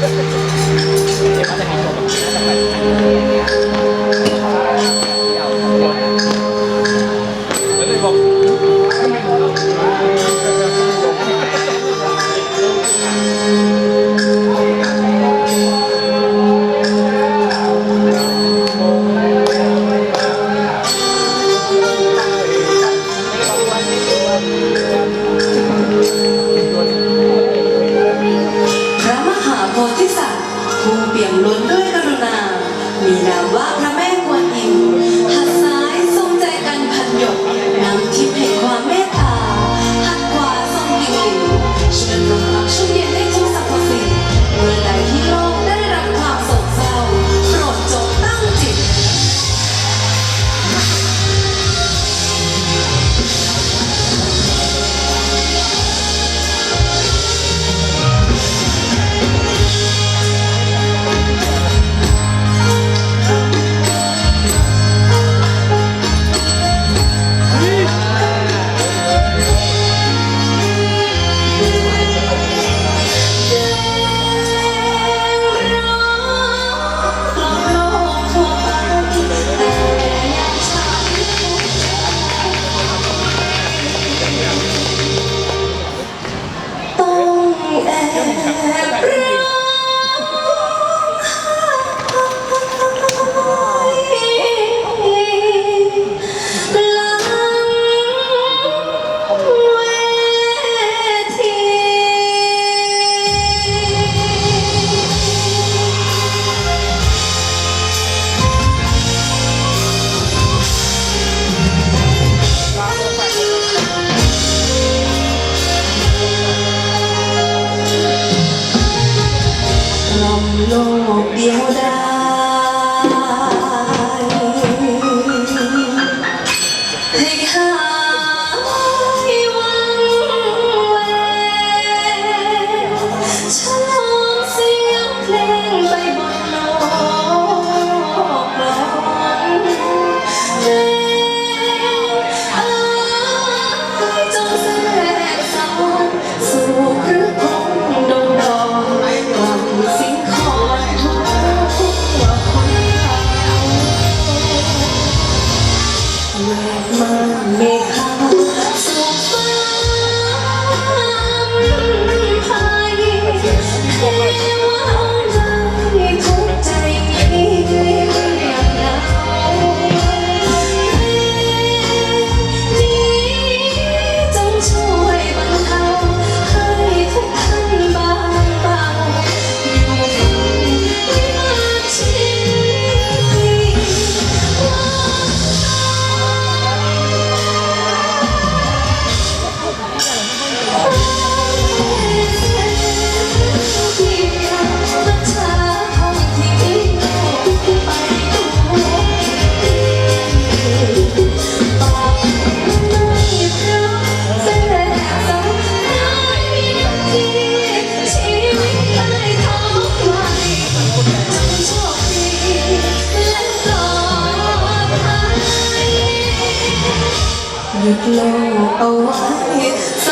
でまだ見い Yeah. 예호다. you glow, oh, I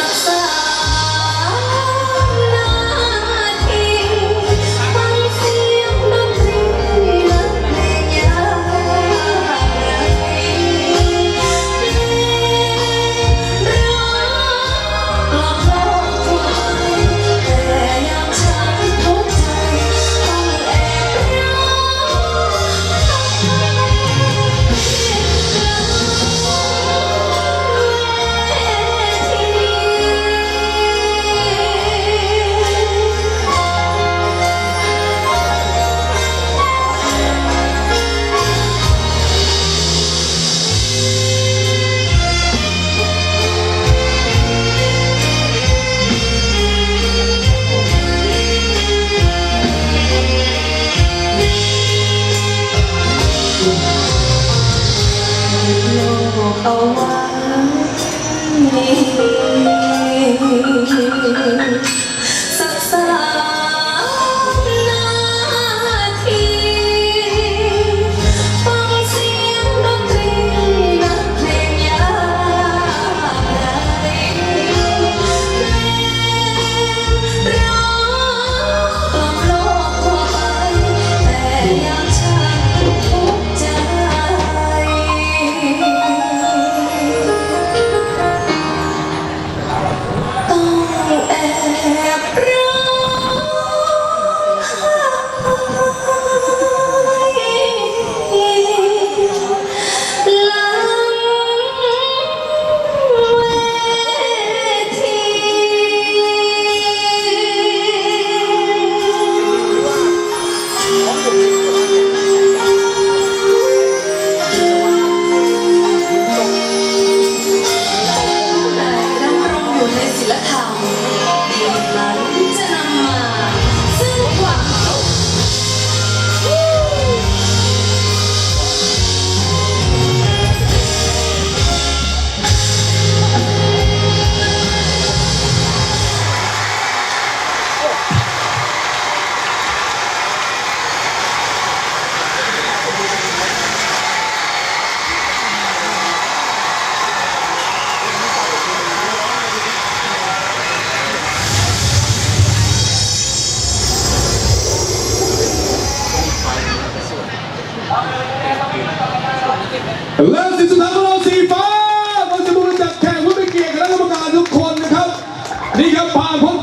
นี่ครับพาพบ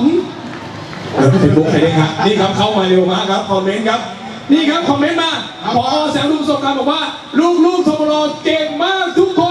เออเป็นบุ๊กใครเองครับนี่ครับเข้ามาเร็วมากครับคอมเมนต์ครับ นี่ครับคอมเมนต์มาพอแสงรูปประสบการณ์บอกว่า ลูกๆทบลเก่งมากทุกคน